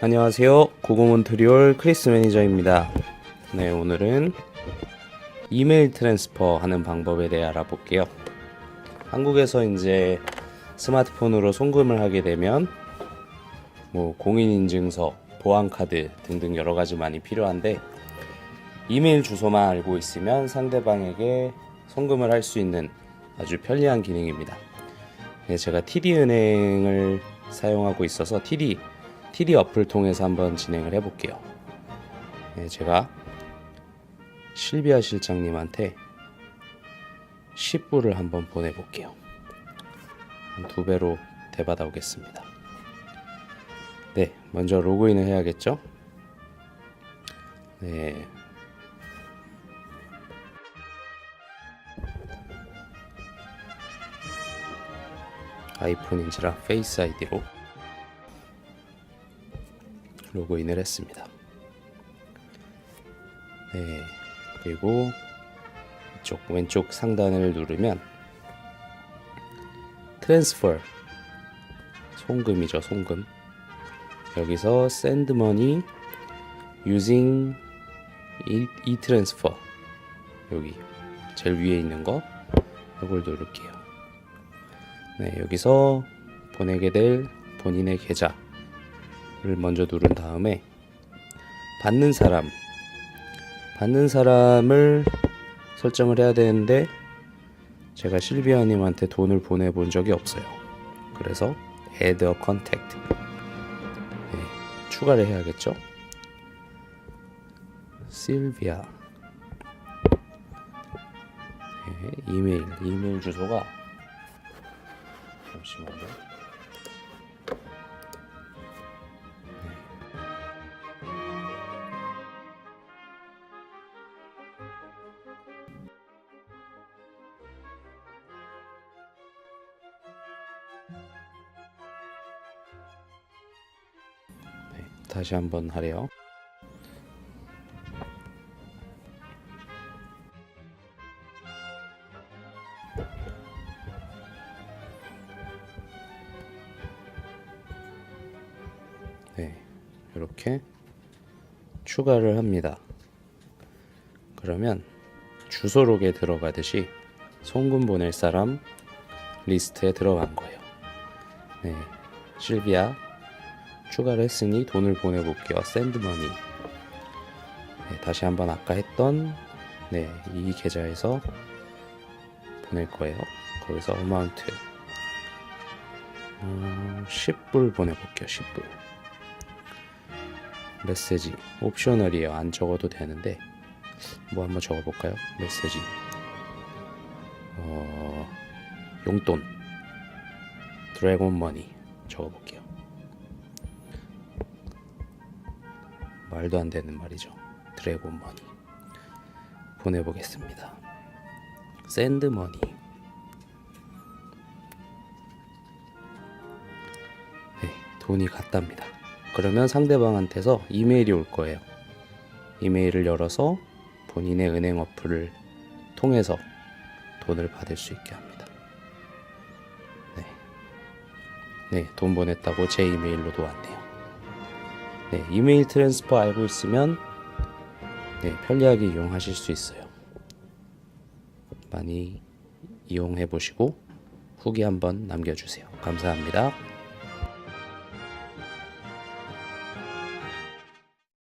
안녕하세요. 고고몬트리올 크리스 매니저입니다. 네, 오늘은 이메일 트랜스퍼 하는 방법에 대해 알아볼게요. 한국에서 이제 스마트폰으로 송금을 하게 되면 뭐 공인인증서, 보안카드 등등 여러 가지 많이 필요한데 이메일 주소만 알고 있으면 상대방에게 송금을 할 수 있는 아주 편리한 기능입니다. 네, 제가 TD은행을 사용하고 있어서 TD TD 어플 통해서 한번 진행을 해볼게요. 네, 제가 실비아 실장님한테 10불을 한번 보내볼게요. 한 두 배로 대받아 오겠습니다. 네, 먼저 로그인을 해야겠죠? 네. 아이폰인지라 페이스 아이디로 로그인을 했습니다. 네, 그리고 이쪽 왼쪽 상단을 누르면 트랜스퍼 송금이죠, 송금. 여기서 send money using e transfer 여기 제일 위에 있는 거 이걸 누를게요. 네, 여기서 보내게 될 본인의 계좌 를 먼저 누른 다음에 받는 사람 받는 사람을 설정을 해야 되는데 제가 실비아님한테 돈을 보내본 적이 없어요. 그래서 add a contact 네, 추가를 해야겠죠. 실비아 네, 이메일 이메일 주소가 잠시만요. 다시 한번 하래요. 네, 이렇게 추가를 합니다. 그러면 주소록에 들어가듯이 송금 보낼 사람 리스트에 들어간 거예요. 네, 실비아 추가를 했으니 돈을 보내볼게요. 샌드머니. 네, 다시 한번 아까 했던 네, 이 계좌에서 보낼 거예요. 거기서 어마운트 음, 10불 보내볼게요. 10불. 메시지 옵셔널이에요. 안 적어도 되는데 뭐 한번 적어볼까요? 메시지 어, 용돈 드래곤 머니 적어볼게요. 말도 안 되는 말이죠. 드래곤 머니 보내보겠습니다. 샌드 머니 네, 돈이 갔답니다. 그러면 상대방한테서 이메일이 올 거예요. 이메일을 열어서 본인의 은행 어플을 통해서 돈을 받을 수 있게 합니다. 네, 네, 돈 보냈다고 제 이메일로도 왔네요. 네, 이메일 트랜스퍼 알고 있으면 네, 편리하게 이용하실 수 있어요. 많이 이용해 보시고 후기 한번 남겨주세요. 감사합니다.